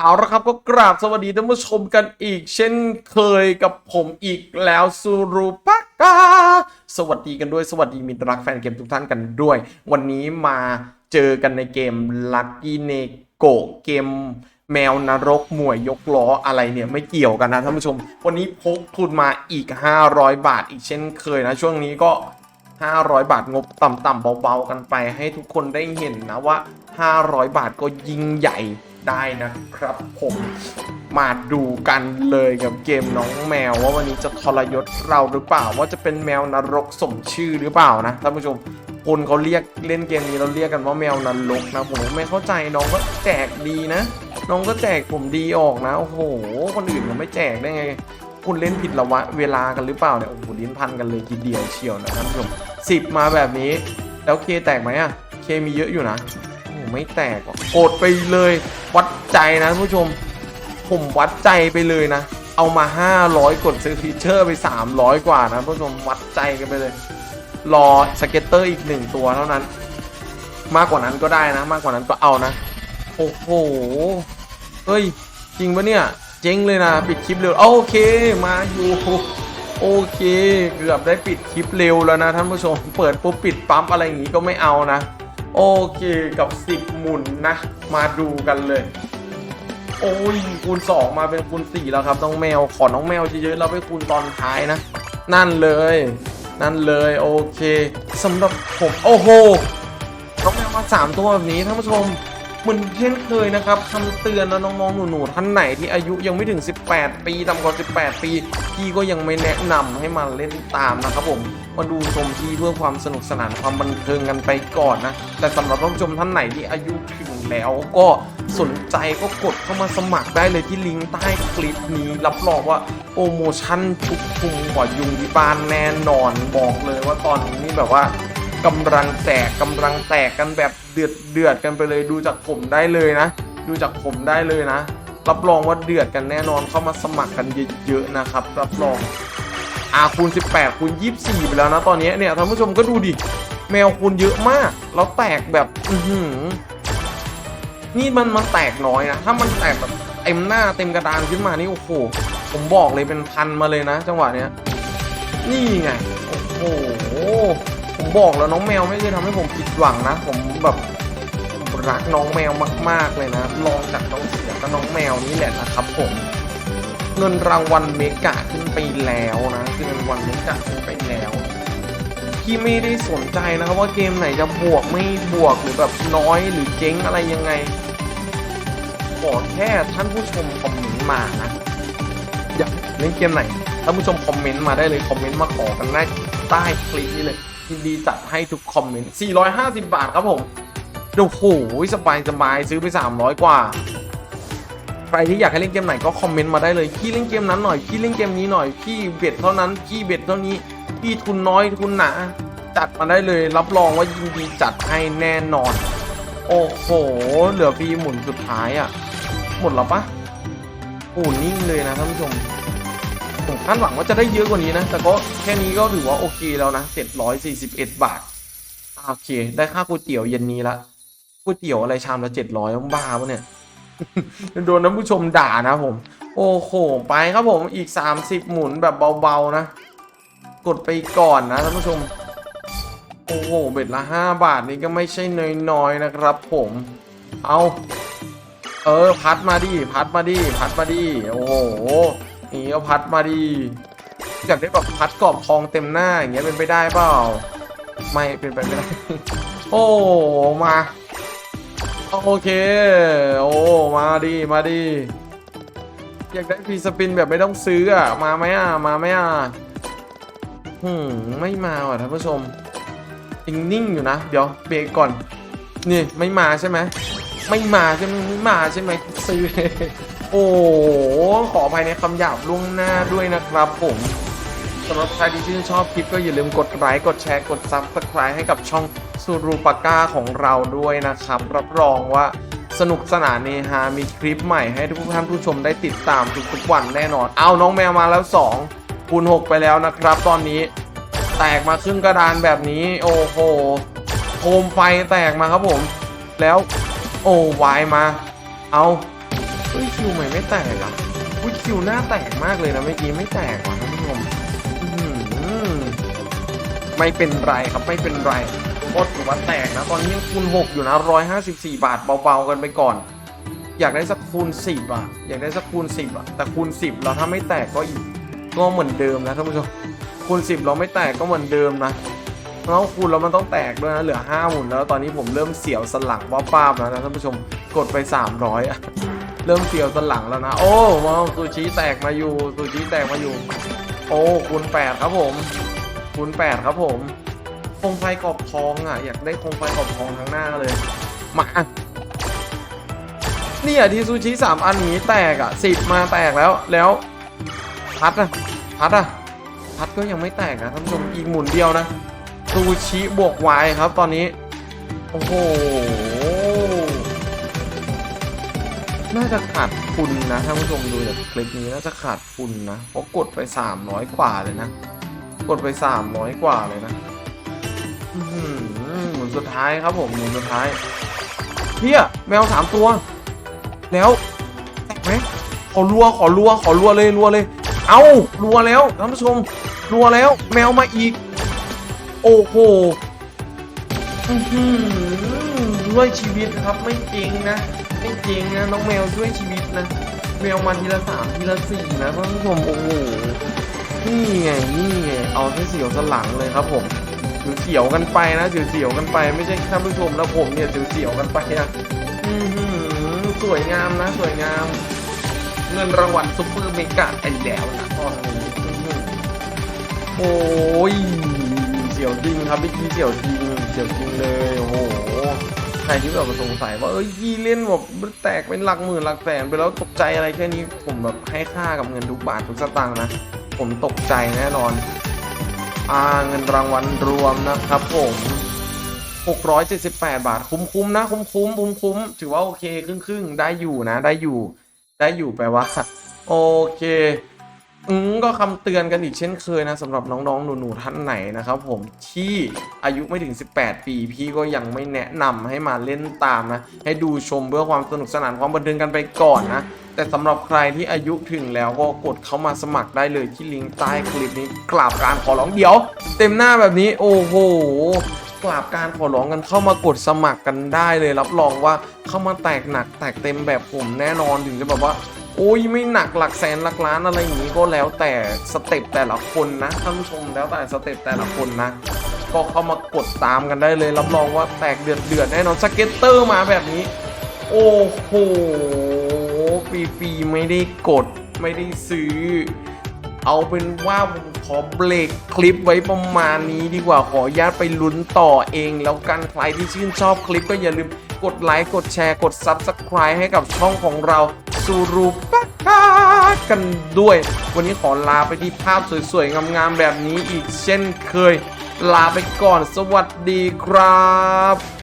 เอาละครับก็กราบสวัสดีท่านผู้ชมกันอีก เช่นเคยกับผมอีกแล้วซูรุปากกาสวัสดีกันด้วยสวัสดีมิตรรักแฟนเกมทุกท่านกันด้วย วันนี้มาเจอกันในเกม Lucky n e g o เกมแมวนรกหมวยยกล้ออะไรเนี่ยไม่เกี่ยวกันนะท่านผู้ชม วันนี้พกทุนมาอีก 500 บาทอีกเช่นเคยนะ ช่วงนี้ก็ 500 บาทงบต่ำๆเบาๆกันไป ให้ทุกคนได้เห็นนะว่า 500 บาทก็ยิ่งใหญ่ ได้นะครับผมมาดูกันเลยกับเกมน้องแมว ว่าวันนี้จะทรยศเราหรือเปล่า ว่าจะเป็นแมวนรกสมชื่อหรือเปล่านะท่านผู้ชมคนเขาเรียกเล่นเกมนี้เราเรียกกันว่าแมวนรกนะผมไม่เข้าใจน้องก็แจกดีนะ น้องก็แจกผมดีออกนะโอ้โหคนอื่นเขาไม่แจกได้ไง คุณเล่นผิดละวะเวลากันหรือเปล่าเนี่ยโอ้โหลิ้นพันกันเลยทีเดียวเชียวนะท่านผู้ชมสิบมาแบบนี้ แล้วเคแตกไหมอะเคมีเยอะอยู่นะ ไม่แตกกดไปเลย วัดใจนะผู้ชม ผมวัดใจไปเลยนะ เอามา 500 กดซื้อฟีเจอร์ไป 300 กว่านะผู้ชมวัดใจกันไปเลย รอสเก็ตเตอร์อีกหนึ่งตัวเท่านั้น มากกว่านั้นก็ได้นะ มากกว่านั้นก็เอานะ โอ้โหเฮ้ย จริงปะเนี่ย เจ๊งเลยนะปิดคลิปเร็ว โอเคมาอยู่โอเค เกือบได้ปิดคลิปเร็วแล้วนะท่านผู้ชม เปิดปุ๊บปิดปั๊มอะไรอย่างงี้ก็ไม่เอานะ โอเคกับ 10 หมุนนะ มาดูกันเลย โอ้ยคูณ 2 มาเป็นคูณ 4 แล้วครับ น้องแมว ขอน้องแมวเยอะๆเราไปคูณตอนท้ายนะ นั่นเลย นั่นเลยโอเคสำหรับผมโอ้โหน้องแมวมาสามตัวแบบนี้ท่านผู้ชม เหมือนเช่นเคยนะครับคำเตือนนะน้องๆหนูๆท่านไหนที่อายุยังไม่ถึง 18 ปีต่ำกว่า 18 ปี พี่ก็ยังไม่แนะนำให้มาเล่นตามนะครับผมมาดูชมที่เพื่อความสนุกสนานความบันเทิงกันไปก่อนนะ แต่สำหรับท่านผู้ชมท่านไหนที่อายุถึงแล้วก็สนใจก็กดเข้ามาสมัครได้เลยที่ลิงก์ใต้คลิปนี้ รับรองว่าโปรโมชั่นทุกทุงกว่ายุงที่บ้านแน่นอนบอกเลยว่าตอนนี้นี่แบบว่า กำลังแตกกำลังแตกกันแบบเดือดเดือดกันไปเลยดูจากผมได้เลยนะ ดูจากผมได้เลยนะ รับรองว่าเดือดกันแน่นอนเข้ามาสมัครกันเยอะๆนะครับ รับรองอาคูณ 18คูณ24 ไปแล้วนะตอนนี้เนี่ยท่านผู้ชมก็ดูดิ แมวคูณเยอะมาก แล้วแตกแบบ อือหือ นี่มันมันแตกน้อยนะ ถ้ามันแตกแบบเต็มหน้าเต็มกระดานขึ้นมานี่โอ้โห ผมบอกเลยเป็นพันมาเลยนะ จังหวะเนี้ย นี่ไง โอ้โห บอกแล้วน้องแมวไม่เคยทำให้ผมผิดหวังนะ ผมแบบรักน้องแมวมาก ๆ เลยนะ ลองจากน้องเสือกับน้องแมวนี่แหละนะครับผมเงินรางวัลเมกะขึ้นไปแล้วนะคือเงินรางวัลเมกะขึ้นไปแล้วพี่ไม่ได้สนใจนะครับว่าเกมไหนจะบวกไม่บวกหรือแบบน้อยหรือเจ๊งอะไรยังไงขอแค่ท่านผู้ชมคอมเมนต์มานะอยากเล่นเกมไหนท่านผู้ชมคอมเมนต์มาได้เลยคอมเมนต์มาขอกันได้ใต้คลิปนี้เลย ยินดีจัดให้ทุกคอมเมนต์ 450 บาทครับผม โอ้โห สบายสบายซื้อไป 300 กว่า ใครที่อยากให้เล่นเกมไหนก็คอมเมนต์มาได้เลย พี่เล่นเกมนั้นหน่อย พี่เล่นเกมนี้หน่อย พี่เบ็ดเท่านั้น พี่เบ็ดเท่านี้ พี่ทุนน้อยทุนหนา จัดมาได้เลย รับรองว่ายินดีจัดให้แน่นอน โอ้โห เหลือพี่หมุนสุดท้ายอะ่ะ หมดแล้วปะโอ้นิ่งเลยนะท่านผู้ชม ผมคาดหวังว่าจะได้เยอะกว่านี้นะ แต่ก็แค่นี้ก็ถือว่าโอเคแล้วนะ 741 บาทอ่าโอเค ได้ค่าก๋วยเตี๋ยวเย็นนี้ละก๋วยเตี๋ยวอะไรชามละ 700ต้องบ้าปะเนี่ย โดนท่านผู้ชมด่านะผม โอ้โห ไปครับผม อีก 30 หมุนแบบเบาๆนะ กดไปก่อนนะท่านผู้ชม โอ้โห เบ็ดละ 5 บาทนี่ก็ไม่ใช่น้อยๆนะครับผม เอา เออ พัดมาดิ พัดมาดิ พัดมาดิ โอ้โห นี่ก็พัดมาดิอยากได้แบบพัดกรอบทองเต็มหน้าอย่างเงี้ยเป็นไปได้เปล่า ไม่เป็นไปไม่ได้ โอ้มาโอเค โอ้มาดิมาดิอยากได้ฟีสปินแบบไม่ต้องซื้ออะมาไหมอะมาไหมอะหืมไม่มาว่ะท่านผู้ชมยังนิ่งอยู่นะ เดี๋ยวเบรกก่อน นี่ไม่มาใช่ไหมไม่มาใช่ไหมไม่มาใช่ไหมซื้อ โอ้โหขออภัยในคำหยาบล่วงหน้าด้วยนะครับผมสำหรับใครที่ชื่นชอบคลิปก็อย่าลืมกดไลค์กดแชร์กดซับสไครต์ให้กับช่องซูรูปาก้าของเราด้วยนะครับ รับรองว่าสนุกสนานเนฮามีคลิปใหม่ให้ทุกท่านผู้ชมได้ติดตามทุกๆวันแน่นอน เอาน้องแมวมาแล้ว2คูณ6ไปแล้วนะครับ ตอนนี้แตกมาครึ่งกระดานแบบนี้ โอ้โหโคมไฟแตกมาครับผม แล้วโอ้วายมา เอา เฮ้ยคิวใหม่ไม่แตกอะอุ้ยคิวหน้าแตกมากเลยนะเมื่อกี้ไม่แตกว่ะท่านผู้ชมไม่เป็นไรครับไม่เป็นไรโคตรถือว่าแตกนะ ตอนนี้ยังคูณ6อยู่นะ154 บาทเบาๆกันไปก่อน อยากได้สักคูณ10อะ อยากได้สักคูณ10อะแต่คูณ10เราถ้าไม่แตกก็อีกก็เหมือนเดิมนะท่านผู้ชมคูณ10เราไม่แตกก็เหมือนเดิมนะแล้วคูณแล้วมันต้องแตกด้วยนะเหลือ5หมุนแล้วตอนนี้ผมเริ่มเสียวสลังว่าป้าบแล้วนะท่านผู้ชมกดไป 300อะ เริ่มเสียวสนหลังแล้วนะ โอ้มาซูชิแตกมาอยู่ซูชิแตกมาอยู่ โอ้คูณ8ครับผมคูณ8ครับผมคมไฟกรอบทองอะ อยากได้คมไฟกรอบทองข้างหน้าเลยมาเนี่ยที่ซูชิสามอันนี้แตกอะสิบมาแตกแล้วแล้วพัดอะพัดอะพัดก็ยังไม่แตกนะท่านผู้ชมอีกหมุนเดียวนะซูชิบวกวายครับตอนนี้ โอ้โห น่าจะขาดทุนนะท่านผู้ชมดูจากคลิปนี้น่าจะขาดทุนนะเพราะกดไปสามร้อยกว่าเลยนะ กดไปสามร้อยกว่าเลยนะอื้อหือหมุนสุดท้ายครับผมหมุนสุดท้ายเฮียแมวสามตัว แล้วแตกไหมขอรัวขอรัวขอรัวเลยรัวเลย เอารัวแล้วท่านผู้ชมรัวแล้ว แมวมาอีก โอ้โหอื้อหือช่วยชีวิตครับไม่จริงนะ ไม่จริงนะน้องแมวช่วยชีวิตนะ แมวมาทีละสามทีละสี่นะท่านผู้ชมโอ้โหนี่ไงนี่ไงเอาให้เสียวสนหลังเลยครับผมเสียวกันไปนะเสียวกันไปไม่ใช่ท่านผู้ชมแล้วผมเนี่ยเสียวกันไปนะสวยงามนะสวยงาม เงินรางวัลซุปเปอร์เมกาไอ้แล้วนะตอนนี้อื้อหือโอ้ยเสียวจริงครับพี่กี้เสียวจริงเสียวจริงเลยโอ้โห ครที่แบบสงสัยว่าเอ้ยยี่เล่นแบบมันแตกเป็นหลักหมื่นหลักแสนไปแล้วตกใจอะไรแค่นี้ผมแบบให้ค่ากับเงินทุกบาททุกสตางค์นะ ผมตกใจแน่นอนอ่าเงินรางวัลรวมนะครับผม678 บาท คุ้มๆนะ คุ้มๆคุ้มๆถือว่าโอเค ครึ่งๆ ได้อยู่นะ ได้อยู่ ได้อยู่แปลว่า โอเค อืมก็คำเตือนกันอีกเช่นเคยนะสำหรับน้องๆ หนูๆท่านไหนนะครับผมที่อายุไม่ถึง 18 ปี พี่ก็ยังไม่แนะนำให้มาเล่นตามนะ ให้ดูชมเพื่อความสนุกสนานความบันเทิงกันไปก่อนนะ แต่สำหรับใครที่อายุถึงแล้วก็กดเข้ามาสมัครได้เลยที่ลิงก์ใต้คลิปนี้กราบการขอร้องเดี๋ยว เต็มหน้าแบบนี้โอ้โหกราบการขอร้องกันเข้ามากดสมัครกันได้เลยรับรองว่าเข้ามาแตกหนักแตกเต็มแบบผมแน่นอนถึงจะแบบว่า อ้ยไม่หนักหลักแสนหลักล้านอะไรอย่างนี้ก็แล้วแต่สเต็ปแต่ละคนนะท่านผู้ชมแล้วแต่สเต็ปแต่ละคนนะ ก็เข้ามากดตามกันได้เลยรับรองว่าแตกเดือดเดือดแน่นอนสเก็ตเตอร์มาแบบนี้ โอ้โหฟรีๆไม่ได้กดไม่ได้ซื้อ เอาเป็นว่าผมขอเบรกคลิปไว้ประมาณนี้ดีกว่าขออนุญาตไปลุ้นต่อเอง แล้วกันใครที่ชื่นชอบคลิปก็อย่าลืมกดไลค์กดแชร์กด Subscribe ให้กับช่องของเราสูรูป กันด้วย วันนี้ขอลาไปที่ภาพสวยๆ งามๆ แบบนี้อีกเช่นเคย ลาไปก่อนสวัสดีครับ